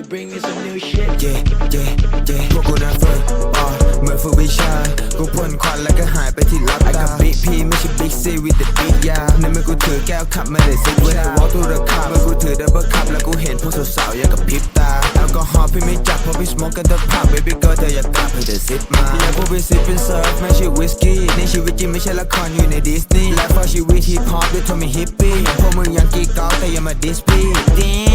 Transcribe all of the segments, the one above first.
you bring me some new shit? เย่เย่เย่พวกกูนั้นฝึกอ่าเหมือนฝึกวิชา กูพ่นควันแล้วก็หายไปที่ลับตาไอ้กับบิ๊กพีไม่ใช่บิ๊กซีวิดแต่บิ๊กยาในมือกูถือแก้วขับไม่ได้ซิกเวลวอลตูเดอะคับเมื่อกูถือดับเบิลคัพแล้วกูเห็นพวกสาวๆอยากกับพริบตาแอลกอฮอล์พี่ไม่จับเพราะพี่สโมกกันเดอะพับเบบี้เกิร์ลเธออยากกลับให้เธอซิปมาอยากพวกพี่ซิปเป็นเซิร์ฟไม่ใช่วิสกี้ในชีวิตจริงไม่ใช่ละครอยู่ในดิสนีย์และพอชีวิตฮิปฮอปด้วยทอมมี่ฮิปปี้อย่างพวกมึงยังกีกอล์ฟแต่ยังมาดิสปี้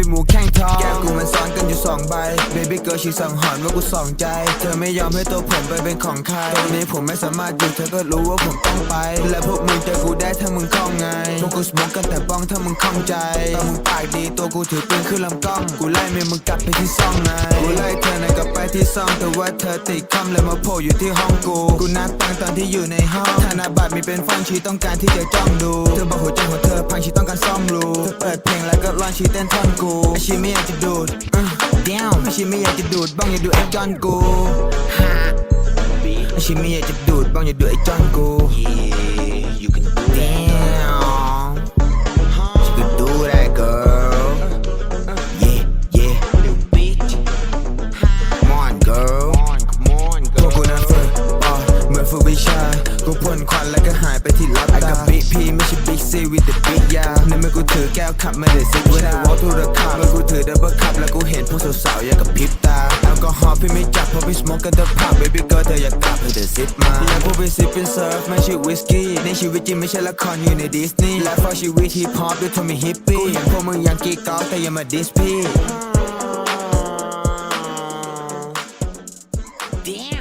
พวกกูแค่เป็นหมูแข่งทองแก้วกูมันซ้อนกันอยู่สองใบ Baby girl ชีสั่งหรณ์ว่ากูสองใจ เธอไม่ยอมให้ตัวผมไปเป็นของใครตรงนี้ผมไม่สามารถหยุดเธอก็รู้ว่าผมต้องไป และพวกมึงเจอกูได้ถ้ามึงคล่องไงพวกกูสโมกกันแต่บ้องถ้ามึงคล่องใจตอนมึงปากดีตัวกูถือปืนขึ้นลำกล้องกูไล่เมียมึงกลับไปที่ซ่องไงกูไล่เธอในะกลับไปที่ซ่องแต่ว่าเธอติดคำเลยมาโผล่อยู่ที่ห้องกูกูนับตังตอนที่อยู่ในห้องธนาบัตรมีเป็นฟังชีต้องการที่จะจ้องดูเธอบอกหัวใจของเธอพังชีต้องการซ่อมรูเธอเปิดเพลง ก็รองชีเต้นท่อนกูไอชีไม่อยากจะดูดอืม down ไอชีไม่อยากจะดูดบ้องอย่าดูไอ้จอนกูฮะไอชีไม่อยากจะดูดบ้องอย่าดูไอ้จอนกู Yeah, you can พ่นควันแล้วก็หายไปที่ลับตาไอ้กับบิ๊กพีไม่ใช่บิ๊กซีวิดแต่บิ๊กยาในเมื่อกูถือแก้วขับมาเด้ซิกไม่ได้วอลทูระคับเมื่อกูถือดับเบิลคับแล้วกูเห็นพวกสาวๆอยางกับพริบตาแอลกอฮอล์พี่ไม่จับเพราะพี่สโมกกันเดอะผับเบบี้เกิร์ลเธออยากกลับให้เธอซิปมาอยากพวกพี่ซิปเป็นเซิร์ฟไม่ใช่วิสกี้ในชีวิตจริงไม่ใช่ละครอยู่ในดิสนีย์และฟอชีวิตฮิปฮอปด้วยทอมมี่ฮิปปี้กูเห็นพวกมึงยังกีกอล์ฟแต่ยังมาดิสพี่ Damn.